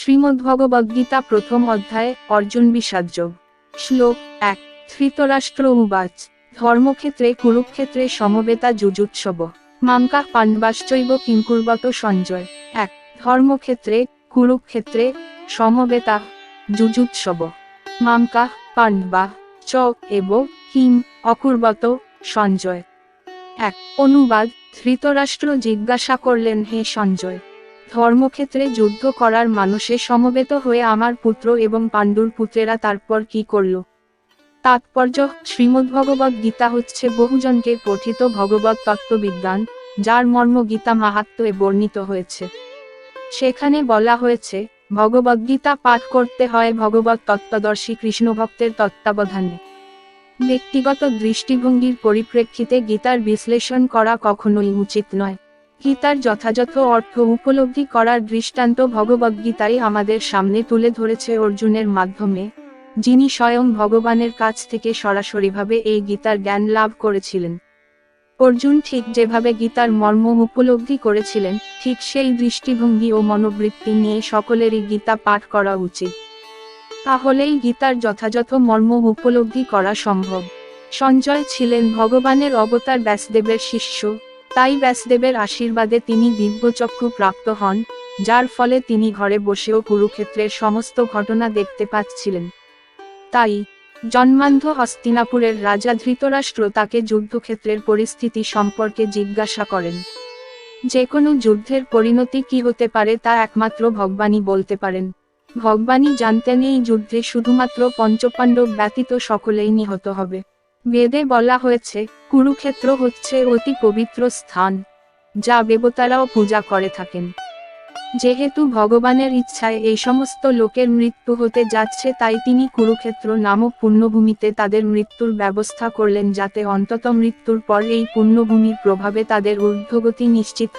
শ্রীমদ্ভগবদ্গীতা প্রথম অধ্যায়, অর্জুন বিষাদযোগ শ্লোক এক, ধৃতরাষ্ট্র উবাচ। ধর্মক্ষেত্রে, কুরুক্ষেত্রে সমবেতা যুজুৎসব। মামকা পাণ্ডবাশ্চৈব কিঙ্কুর্বত সঞ্জয়। এক, ধর্মক্ষেত্রে, কুরুক্ষেত্রে সমবেতা যুজুৎসব। মামকা পাণ্ডবা চ এব কিম অকুর্বত সঞ্জয়। এক, অনুবাদ, ধৃতরাষ্ট্র জিজ্ঞাসা করলেন হে সঞ্জয়। ধর্মক্ষেত্রে যুদ্ধ করার মানুষে সমবেত হয়ে আমার পুত্র এবং পাণ্ডুর পুত্রেরা তারপর কি করল? তাৎপর্য শ্রীমদ্ভগবদ গীতা হচ্ছে বহুজনকে পঠিত ভগবত তত্ত্ববিজ্ঞান যার মর্ম গীতা মাহাত্ম্যে বর্ণিত হয়েছে। সেখানে বলা হয়েছে ভগবদ্গীতা পাঠ করতে হয় ভগবত তত্ত্বদর্শী কৃষ্ণভক্তের তত্ত্বাবধানে। ব্যক্তিগত দৃষ্টিভঙ্গির পরিপ্রেক্ষিতে গীতার বিশ্লেষণ করা কখনোই উচিত নয়। গীতার যথাযথ অর্থ উপলব্ধি করার দৃষ্টান্ত ভগবদ্গীতাই আমাদের সামনে তুলে ধরেছে অর্জুনের মাধ্যমে, যিনি স্বয়ং ভগবানের কাছ থেকে সরাসরিভাবে এই গীতার জ্ঞান লাভ করেছিলেন। অর্জুন ঠিক যেভাবে গীতার মর্ম উপলব্ধি করেছিলেন, ঠিক সেই দৃষ্টিভঙ্গি ও মনোবৃত্তি নিয়ে সকলেরই গীতা পাঠ করা উচিত। তাহলেই গীতার যথাযথ মর্ম উপলব্ধি করা সম্ভব। সঞ্জয় ছিলেন ভগবানের অবতার ব্যাসদেবের শিষ্য। তাই ব্যাসদেবের আশীর্বাদে তিনি দিব্যচক্ষু প্রাপ্ত হন, যার ফলে তিনি ঘরে বসেও কুরুক্ষেত্রের সমস্ত ঘটনা দেখতে পাচ্ছিলেন। তাই, জন্মান্ধ হস্তিনাপুরের রাজা ধৃতরাষ্ট্র তাকে যুদ্ধক্ষেত্রের পরিস্থিতি সম্পর্কে জিজ্ঞাসা করেন। যে কোনো যুদ্ধের পরিণতি কি হতে পারে তা একমাত্র ভগবানই বলতে পারেন। ভগবানই জানতেন এই যুদ্ধে শুধুমাত্র পঞ্চপাণ্ডব ব্যতীত সকলেই নিহত হবে। বেদে বলা হয়েছে, কুরুক্ষেত্র হচ্ছে অতি পবিত্র স্থান, যা দেবতারাও পূজা করে থাকেন। যেহেতু ভগবানের ইচ্ছায় এই সমস্ত লোকের মৃত্যু হতে যাচ্ছে, তাই তিনি কুরুক্ষেত্র নামক পুণ্যভূমিতে তাদের মৃত্যুর ব্যবস্থা করলেন, যাতে অন্তত মৃত্যুর পর এই পুণ্যভূমির প্রভাবে তাদের ঊর্ধ্বগতি নিশ্চিত হয়।